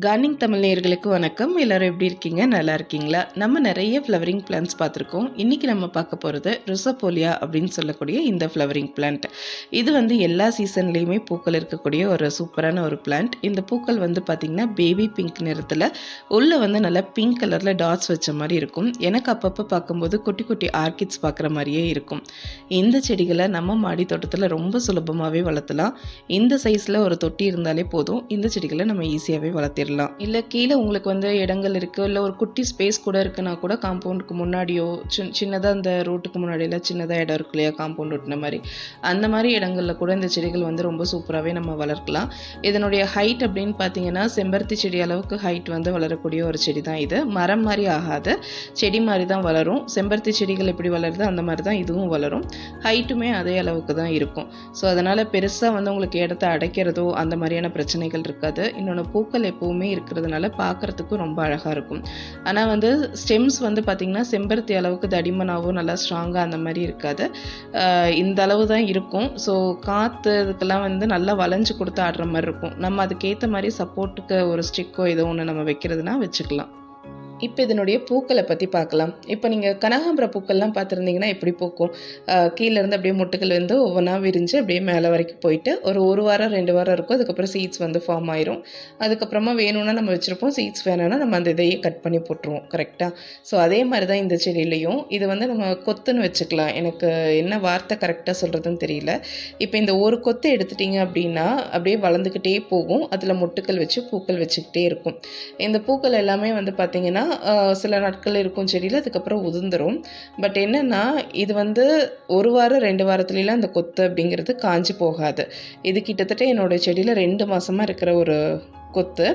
Corning Tamil நேயர்களுக்கு வணக்கம். எல்லோரும் எப்படி இருக்கீங்க? நல்லா இருக்கீங்களா? நம்ம நிறைய ஃப்ளவரிங் பிளான்ஸ் பார்த்துருக்கோம். இன்றைக்கி நம்ம பார்க்க போகிறது ருசப்போலியா அப்படின்னு சொல்லக்கூடிய இந்த ஃப்ளவரிங் பிளான்ட் இது வந்து எல்லா சீசன்லேயுமே பூக்கள் இருக்கக்கூடிய ஒரு சூப்பரான ஒரு பிளான்ட் இந்த பூக்கள் வந்து பார்த்திங்கன்னா பேபி பிங்க் நிறத்தில் உள்ளே வந்து நல்லா பிங்க் கலரில் டாட்ஸ் வச்ச மாதிரி இருக்கும். எனக்கு அப்பப்போ பார்க்கும்போது குட்டி குட்டி ஆர்கிட்ஸ் பார்க்குற மாதிரியே இருக்கும். இந்த செடிகளை நம்ம மாடி தோட்டத்தில் ரொம்ப சுலபமாகவே வளர்த்தலாம். இந்த சைஸில் ஒரு தொட்டி இருந்தாலே போதும். இந்த செடிகளை நம்ம ஈஸியாகவே மாற்றிடலாம் இல்லை கீழே உங்களுக்கு வந்து இடங்கள் இருக்குது இல்லை ஒரு குட்டி ஸ்பேஸ் கூட இருக்குன்னா கூட காம்பவுண்டுக்கு முன்னாடியோ சின் சின்னதாக அந்த ரோட்டுக்கு முன்னாடியெல்லாம் சின்னதாக இடம் இருக்கு இல்லையா? காம்பவுண்ட் ஒட்டின மாதிரி. அந்த மாதிரி இடங்களில் கூட இந்த செடிகள் வந்து ரொம்ப சூப்பராகவே நம்ம வளர்க்கலாம். இதனுடைய ஹைட் அப்படின்னு பார்த்தீங்கன்னா செம்பருத்தி செடி அளவுக்கு ஹைட் வந்து வளரக்கூடிய ஒரு செடி தான் இது. மரம் மாதிரி ஆகாது செடி மாதிரி தான் வளரும். செம்பருத்தி செடிகள் எப்படி வளருதோ அந்த மாதிரி தான் இதுவும் வளரும். ஹைட்டுமே அதே அளவுக்கு தான் இருக்கும். ஸோ அதனால் பெருசாக வந்து உங்களுக்கு இடத்த அடைக்கிறதோ அந்த மாதிரியான பிரச்சனைகள் இருக்காது. இன்னொன்று பூக்கள் எப்போவுமே இருக்கிறதுனால பார்க்குறதுக்கும் ரொம்ப அழகாக இருக்கும். ஆனால் வந்து ஸ்டெம்ஸ் வந்து பார்த்திங்கன்னா செம்பருத்தி அளவுக்கு தடிமனாகவும் நல்லா ஸ்ட்ராங்காக அந்த மாதிரி இருக்காது. இந்த அளவு தான் இருக்கும். ஸோ காற்று இதுக்கெல்லாம் வந்து நல்லா வளைஞ்சு கொடுத்து ஆடுற மாதிரி இருக்கும். நம்ம அதுக்கேற்ற மாதிரி சப்போர்ட்டுக்கு ஒரு ஸ்டிக்கோ ஏதோ ஒன்று நம்ம வைக்கிறதுனா வச்சுக்கலாம். இப்போ இதனுடைய பூக்களை பற்றி பார்க்கலாம். இப்போ நீங்கள் கனகாம்பர பூக்கள்லாம் பார்த்துருந்தீங்கன்னா எப்படி பூக்கும்? கீழேருந்து அப்படியே முட்டுகள் வந்து ஒவ்வொன்றா விரிஞ்சு அப்படியே மேலே வரைக்கும் போயிட்டு ஒரு ஒரு வாரம் ரெண்டு வாரம் இருக்கும். அதுக்கப்புறம் சீட்ஸ் வந்து ஃபார்ம் ஆயிரும். அதுக்கப்புறமா வேணும்னா நம்ம வச்சுருப்போம். சீட்ஸ் வேணும்னா நம்ம அந்த இதையே கட் பண்ணி போட்டுருவோம். கரெக்டாக ஸோ அதே மாதிரி தான் இந்த செடியிலையும். இது வந்து நம்ம கொத்துன்னு வச்சுக்கலாம். எனக்கு என்ன வார்த்தை கரெக்டாக சொல்கிறதுன்னு தெரியல. இப்போ இந்த ஒரு கொத்து எடுத்துட்டிங்க அப்படின்னா அப்படியே வளர்ந்துக்கிட்டே போகும். அதில் மொட்டுக்கள் வச்சு பூக்கள் வச்சுக்கிட்டே இருக்கும். இந்த பூக்கள் எல்லாமே வந்து பார்த்திங்கன்னா சில நாட்கள் இருக்கும் செடியில் அதுக்கப்புறம் உதிர்ந்துடும் பட் என்னென்னா இது வந்து ஒரு வாரம் ரெண்டு வாரத்துலலாம் அந்த கொத்து அப்படிங்கிறது காஞ்சி போகாது. இது கிட்டத்தட்ட என்னோட செடியில் ரெண்டு மாதமாக இருக்கிற ஒரு கொத்து.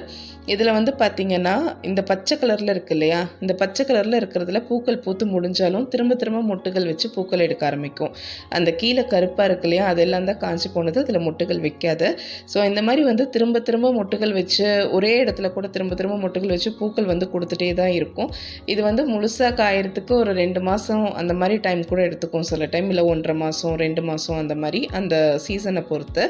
இதில் வந்து பார்த்திங்கன்னா இந்த பச்சை கலரில் இருக்கு இல்லையா? இந்த பச்சை கலரில் இருக்கிறதுல பூக்கள் பூத்து முடிஞ்சாலும் திரும்ப திரும்ப மொட்டுகள் வச்சு பூக்கள் எடுக்க ஆரம்பிக்கும். அந்த கீழே கருப்பாக இருக்கு இல்லையா? அதெல்லாம் தான் காஞ்சி போனது. அதில் மொட்டுகள் வைக்காது. ஸோ இந்த மாதிரி வந்து திரும்ப திரும்ப மொட்டுகள் வச்சு ஒரே இடத்துல கூட திரும்ப திரும்ப மொட்டுகள் வச்சு பூக்கள் வந்து கொடுத்துட்டே தான் இருக்கும். இது வந்து முழுசாக காயறதுக்கு ஒரு ரெண்டு மாதம் அந்த மாதிரி டைம் கூட எடுத்துக்கும். சில டைம் இல்லை ஒன்றரை மாதம் ரெண்டு மாதம் அந்த மாதிரி அந்த சீசனை பொறுத்து.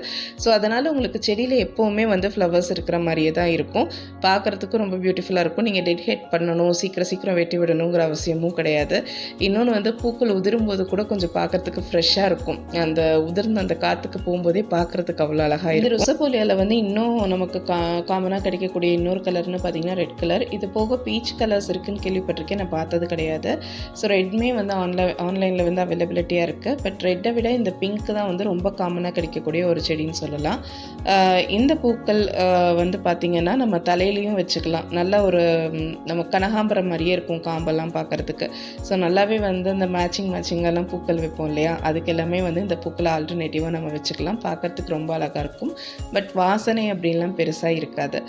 ஸோ அதனால் உங்களுக்கு செடியில் எப்போவுமே வந்து ஃப்ளவர்ஸ் இருக்கிற மாதிரி மாதிரியே தான் இருக்கும். பார்க்குறதுக்கும் ரொம்ப பியூட்டிஃபுல்லாக இருக்கும். நீங்கள் டெடிகேட் பண்ணணும் சீக்கிரம் சீக்கிரம் வெட்டி விடணுங்கிற அவசியமும் கிடையாது. இன்னொன்று வந்து பூக்கள் உதிரும்போது கூட கொஞ்சம் பார்க்குறதுக்கு ஃப்ரெஷ்ஷாக இருக்கும். அந்த உதிர்ந்த அந்த காற்றுக்கு போகும்போதே பார்க்குறதுக்கு அவ்வளோ அழகாக இருக்கும். ருசப்போலியாவில் வந்து இன்னும் நமக்கு கா காமனாக கிடைக்கக்கூடிய இன்னொரு கலர்னு பார்த்தீங்கன்னா ரெட் கலர் இது போக பீச் கலர்ஸ் இருக்குன்னு கேள்விப்பட்டிருக்கேன். நான் பார்த்தது கிடையாது. ஸோ ரெட்மே வந்து ஆன்லைன் ஆன்லைனில் வந்து அவைலபிலிட்டியாக இருக்குது பட் ரெட்டை விட இந்த பிங்க் தான் வந்து ரொம்ப காமனாக கிடைக்கக்கூடிய ஒரு செடின்னு சொல்லலாம். இந்த பூக்கள் வந்து பார்த்திங்கன்னா நம்ம தலையிலையும் வச்சுக்கலாம். நல்ல ஒரு நம்ம கனகாம்பரம் மாதிரியே இருக்கும் காம்பெல்லாம் பார்க்குறதுக்கு ஸோ நல்லாவே வந்து இந்த மேட்சிங் மேட்சிங்கெல்லாம் பூக்கள் வைப்போம் இல்லையா? அதுக்கு எல்லாமே வந்து இந்த பூக்களை ஆல்டர்னேட்டிவாக நம்ம வச்சுக்கலாம். பார்க்குறதுக்கு ரொம்ப அழகாக இருக்கும். பட் வாசனை அப்படின்லாம் பெருசாக இருக்காது.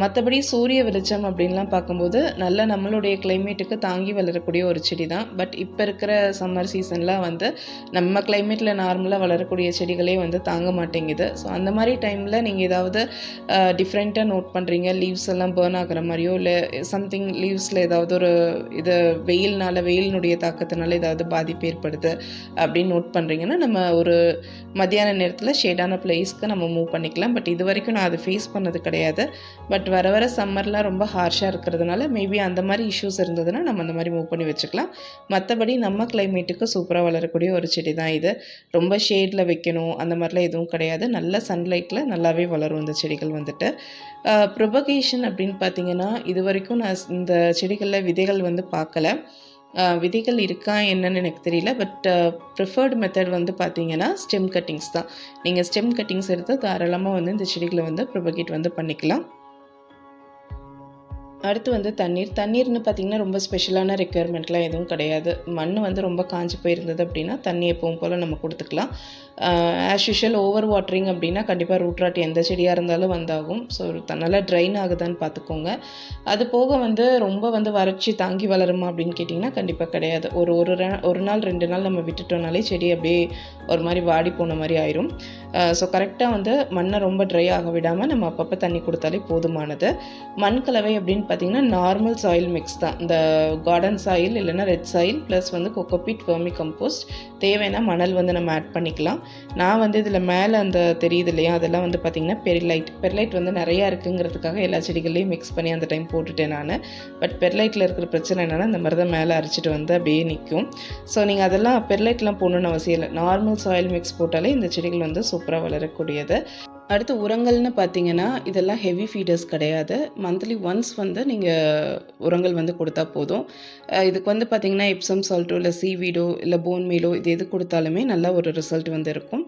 மற்றபடி சூரிய வெளிச்சம் அப்படின்லாம் பார்க்கும்போது நல்ல நம்மளுடைய கிளைமேட்டுக்கு தாங்கி வளரக்கூடிய ஒரு செடி தான் பட் இப்போ இருக்கிற சம்மர் சீசன்லாம் வந்து நம்ம கிளைமேட்டில் நார்மலாக வளரக்கூடிய செடிகளே வந்து தாங்க மாட்டேங்குது. ஸோ அந்த மாதிரி டைமில் நீங்கள் ஏதாவது டிஃப்ரெண்ட்டாக நோட் பண்ணுறீங்க லீவ்ஸ் எல்லாம் பேர்ன் ஆகிற மாதிரியோ இல்லை சம்திங் லீவ்ஸில் ஏதாவது ஒரு இது வெயில்னால வெயிலினுடைய தாக்கத்தினால ஏதாவது பாதிப்பு ஏற்படுது அப்படின்னு நோட் பண்ணுறீங்கன்னா நம்ம ஒரு மத்தியான நேரத்தில் ஷேடான பிளேஸ்க்கு நம்ம மூவ் பண்ணிக்கலாம். பட் இது வரைக்கும் நான் அதை ஃபேஸ் பண்ணது கிடையாது. பட் வர வர சம்மர்லாம் ரொம்ப ஹார்ஷாக இருக்கிறதுனால மேபி அந்த மாதிரி இஷ்யூஸ் இருந்ததுன்னா நம்ம அந்த மாதிரி மூவ் பண்ணி வச்சுக்கலாம். மற்றபடி நம்ம கிளைமேட்டுக்கு சூப்பராக வளரக்கூடிய ஒரு செடி தான் இது. ரொம்ப ஷேடில் வைக்கணும் அந்த மாதிரிலாம் எதுவும் கிடையாது. நல்ல சன்லைட்டில் நல்லாவே வளரும் இந்த செடிகள் வந்துட்டு. ப்ரொபகேஷன் அப்படின்னு பார்த்தீங்கன்னா இது வரைக்கும் நான் இந்த செடிகளில் விதைகள் வந்து பார்க்கல விதைகள் இருக்கா என்னன்னு எனக்கு தெரியல. பட் ப்ரிஃபர்டு மெத்தட் வந்து பார்த்தீங்கன்னா ஸ்டெம் கட்டிங்ஸ் தான். நீங்கள் ஸ்டெம் கட்டிங்ஸ் எடுத்து தாராளமாக வந்து இந்த செடிகளை வந்து ப்ரொபகேட் வந்து பண்ணிக்கலாம். அடுத்து வந்து தண்ணீர். தண்ணீர்னு பார்த்தீங்கன்னா ரொம்ப ஸ்பெஷலான ரெக்குயர்மெண்ட்லாம் எதுவும் கிடையாது. மண் வந்து ரொம்ப காஞ்சி போயிருந்தது அப்படின்னா தண்ணி எப்பவும் போல் நம்ம கொடுத்துக்கலாம். ஆஸ் யூஷுவல் ஓவர் வாட்டரிங் அப்படின்னா கண்டிப்பாக ரூட்ராட் எந்த செடியாக இருந்தாலும் வந்தாகும். ஸோ நல்லா ட்ரைன் ஆகுதான்னு பார்த்துக்கோங்க. அது போக வந்து ரொம்ப வந்து வறட்சி தாங்கி வளருமா அப்படின்னு கேட்டிங்கன்னா கண்டிப்பாக கிடையாது. ஒரு ஒரு ஒரு நாள் ரெண்டு நாள் நம்ம விட்டுட்டோம்னாலே செடி அப்படியே ஒரு மாதிரி வாடி போன மாதிரி ஆயிரும். ஸோ கரெக்டாக வந்து மண்ணை ரொம்ப ட்ரை ஆக விடாமல் நம்ம அப்பப்போ தண்ணி கொடுத்தாலே போதுமானது. மண் கலவை அப்படின்னு பார்த்தீங்கன்னா நார்மல் சாயில் மிக்ஸ் தான். இந்த கார்டன் சாயில் இல்லைன்னா ரெட் சாயில் ப்ளஸ் வந்து கொக்கோபீட் ஃபர்மி கம்போஸ்ட் தேவைன்னா மணல் வந்து நம்ம ஆட் பண்ணிக்கலாம். நான் வந்து இதில் மேலே அந்த தெரியுது இல்லையா? அதெல்லாம் வந்து பார்த்திங்கன்னா பெர்லைட் பெர்லைட் வந்து நிறையா இருக்குங்கிறதுக்காக எல்லா செடிகள்லையும் மிக்ஸ் பண்ணி அந்த டைம் போட்டுட்டேன் நான். பட் பெர்லைட்டில் இருக்கிற பிரச்சனை என்னென்னா இந்த மாதிரி தான் மேலே அரைச்சிட்டு வந்து அப்படியே நிற்கும் ஸோ நீங்கள் அதெல்லாம் பெர்லைட்லாம் போடணுன்னு அவசியம் இல்லை. நார்மல் சாயில் மிக்ஸ் போட்டாலே இந்த செடிகள் வந்து சூப்பராக வளரக்கூடியது. அடுத்து உரங்கள்னு பார்த்தீங்கன்னா இதெல்லாம் ஹெவி ஃபீடர்ஸ் கிடையாது. மந்த்லி ஒன்ஸ் வந்து நீங்கள் உரங்கள் வந்து கொடுத்தா போதும். இதுக்கு வந்து பார்த்தீங்கன்னா எப்சம் சால்ட்டோ இல்லை சீவீடோ இல்லை போன் மீலோ இது எது கொடுத்தாலுமே நல்லா ஒரு ரிசல்ட் வந்து இருக்கும்.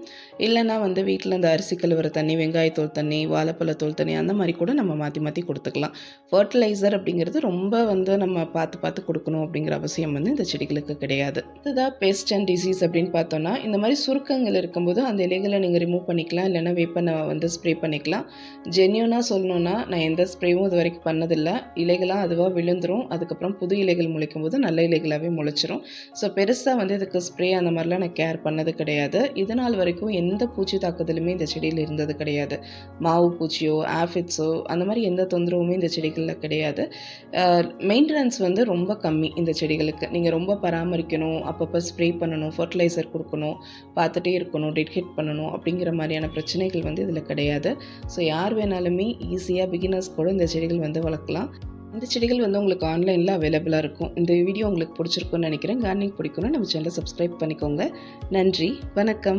இல்லைன்னா வந்து வீட்டில் இந்த அரிசி கழுவுற தண்ணி வெங்காயத்தோல் தண்ணி வாழைப்பழத்தோல் தண்ணி அந்த மாதிரி கூட நம்ம மாற்றி மாற்றி கொடுத்துக்கலாம். ஃபர்டிலைசர் அப்படிங்கிறது ரொம்ப வந்து நம்ம பார்த்து பார்த்து கொடுக்கணும் அப்படிங்கிற அவசியம் வந்து இந்த செடிகளுக்கு கிடையாது. இதுதான் பெஸ்ட் அண்ட் டிசீஸ் அப்படின்னு பார்த்தோன்னா இந்த மாதிரி சுருக்கங்கள் இருக்கும்போது அந்த இலைகளை நீங்கள் ரிமூவ் பண்ணிக்கலாம். இல்லைன்னா வேப்பனை வந்து ஸ்ப்ரே பண்ணிக்கலாம். ஜென்யூனாக சொல்லணுன்னா நான் எந்த ஸ்ப்ரேவும் இது வரைக்கும் பண்ணதில்லை. இலைகளாக அதுவாக விழுந்துரும். அதுக்கப்புறம் புது இலைகள் முளைக்கும் போது நல்ல இலைகளாகவே முளைச்சிரும். ஸோ பெருசாக வந்து இதுக்கு ஸ்ப்ரே அந்த மாதிரிலாம் நான் கேர் பண்ணது கிடையாது. இதனால் வரைக்கும் எந்த பூச்சி தாக்குதலுமே இந்த செடியில் இருந்தது கிடையாது. மாவு பூச்சியோ ஆஃபிட்ஸோ அந்த மாதிரி எந்த தொந்தரவுமே இந்த செடிகளில் கிடையாது. மெயின்டெனன்ஸ் வந்து ரொம்ப கம்மி இந்த செடிகளுக்கு. நீங்கள் ரொம்ப பராமரிக்கணும் அப்பப்போ ஸ்ப்ரே பண்ணணும் ஃபர்டிலைசர் கொடுக்கணும் பார்த்துட்டே இருக்கணும் டெட் ஹிட் பண்ணணும் அப்படிங்கிற மாதிரியான பிரச்சனைகள் வந்து இதில் கிடையாது. ஸோ யார் வேணாலுமே ஈஸியாக பிகினர்ஸ் கூட இந்த செடிகள் வந்து வளர்க்கலாம். இந்த செடிகள் வந்து உங்களுக்கு ஆன்லைனில் அவைலபிளாக இருக்கும். இந்த வீடியோ உங்களுக்கு பிடிச்சிருக்குன்னு நினைக்கிறேன். கார்னிங் பிடிக்கும்னு நம்ம சேனலை சப்ஸ்கிரைப் பண்ணிக்கோங்க. நன்றி. வணக்கம்.